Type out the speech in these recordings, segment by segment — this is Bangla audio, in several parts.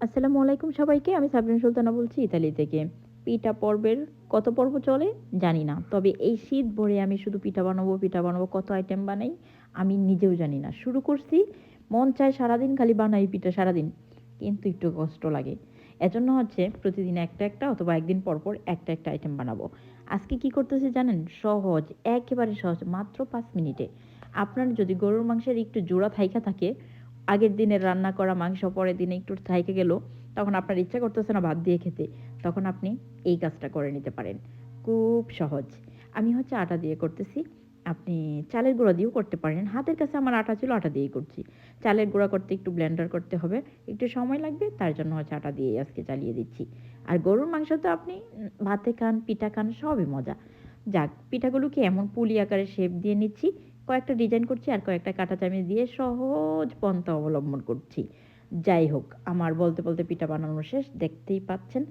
আসসালামু আলাইকুম সবাইকে, আমি সাবরিন সুলতানা বলছি ইতালি থেকে। পিঠা পর্বের কত পর্ব চলে? জানি না। তবে এই শীত ভরে আমি শুধু পিঠা বানাবো পিঠা বানাবো, কত আইটেম বানাই, আমি নিজেও জানি না। শুরু করছি, মন চায় সারাদিন খালি বানাই পিঠা সারাদিন, কিন্তু একটু কষ্ট লাগে। এজন্য হচ্ছে প্রতিদিন একটা একটা অথবা একদিন পর পর একটা একটা আইটেম বানাবো। আজকে কি করতেছি জানেন? সহজ, একেবারে সহজ, মাত্র পাঁচ মিনিটে। আপনার যদি গরুর মাংসের একটু জোড়া থাইকা থাকে আগের দিনের রান্না করা মাংস, পরের দিনে একটু থাইকে গেল, তখন আপনার ইচ্ছা করতেছে না ভাত দিয়ে খেতে, তখন আপনি এই কাজটা করে নিতে পারেন। খুব সহজ। আমি হচ্ছে আটা দিয়ে করতেছি। আপনি চালের গুঁড়া দিয়েও করতে পারেন। হাতের কাছে আমার আটা ছিল, আটা দিয়েই করছি। চালের গুঁড়া করতে একটু ব্লেন্ডার করতে হবে। একটু সময় লাগবে, তার জন্য হচ্ছে আটা দিয়েই আজকে চালিয়ে দিচ্ছি। আর গরুর মাংস তো আপনি ভাতে খান, পিঠা খান, সবই মজা। যাক, পিঠাগুলোকে এমন পুলি আকারে শেপ দিয়ে নিচ্ছি কয়েকটা ডিজাইন করছি আর কয়েকটা কাটা চামিচ দিয়ে সহজ পন্থা অবলম্বন করছি। যাই হোক, আমার বলতে বলতে পিঠা বানানো শেষ, দেখতেই পাচ্ছেন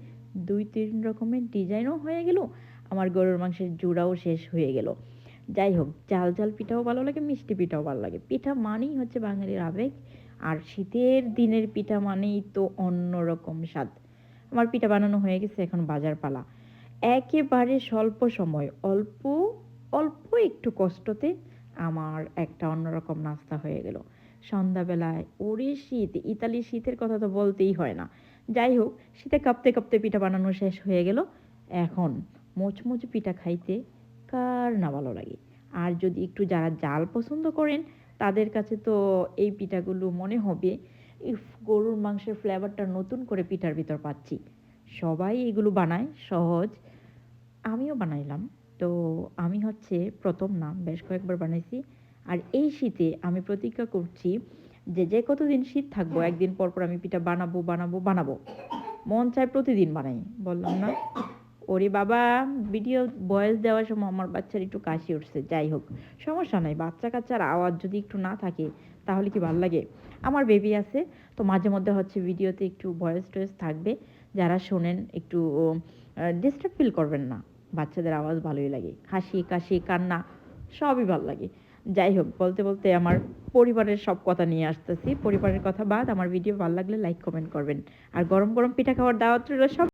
দুই তিন রকমের ডিজাইনও হয়ে গেল, আমার গরুর মাংসের জোড়াও শেষ হয়ে গেল। যাই হোক জাল জাল পিঠাও ভালো লাগে, মিষ্টি পিঠাও ভালো লাগে। পিঠা মানেই হচ্ছে বাঙালির আবেগ, আর শীতের দিনের পিঠা মানেই তো অন্যরকম স্বাদ। আমার পিঠা বানানো হয়ে গেছে এখন বাজার পালা একেবারে স্বল্প সময়, অল্প অল্প একটু কষ্টতে আমার একটা অন্যরকম নাস্তা হয়ে গেল। সন্ধ্যাবেলায় ওরে শীত ইতালি শীতের কথা তো বলতেই হয় না। যাই হোক, শীতে কাঁপতে কাঁপতে পিঠা বানানো শেষ হয়ে গেল। এখন মোচমোচ পিঠা খাইতে কার না ভালো লাগে? আর যদি একটু যারা জাল পছন্দ করেন, তাদের কাছে তো এই পিঠাগুলো মনে হবে গরুর মাংসের ফ্লেভারটা নতুন করে পিঠার ভিতর পাচ্ছি। সবাই এগুলো বানায়, সহজ। আমিও বানাইলাম। তো আমি হচ্ছে প্রথম না বেশ কয়েকবার বানাইছি। আর এই শীতে আমি প্রতিজ্ঞা করছি যে যে কতদিন শীত থাকব একদিন পর পর আমি পিঠা বানাবো বানাবো বানাবো। মন চায় প্রতিদিন বানাই বললাম না। ওরে বাবা ভিডিও ভয়েস দেওয়ার সময় আমার বাচ্চার একটু কাশি উঠছে যাই হোক। সমস্যা নাই বাচ্চা কাচ্চার আওয়াজ যদি একটু না থাকে তাহলে কি ভালো লাগে? আমার বেবি আছে তো মাঝে মধ্যে হচ্ছে ভিডিওতে একটু ভয়েস টয়েস থাকবে। যারা শোনেন একটু ডিস্টার্ব ফিল করবেন না। বাচ্চাদের আওয়াজ ভালোই লাগে। হাসি, কাশি, কান্না, সবই ভালো লাগে। যাই হোক, বলতে বলতে আমার পরিবারের সব কথা নিয়ে আসতেছি। পরিবারের কথা বাদ, আমার ভিডিও ভালো লাগলে লাইক কমেন্ট করবেন। আর গরম গরম পিঠা খাওয়ার দাওয়াত রইল সব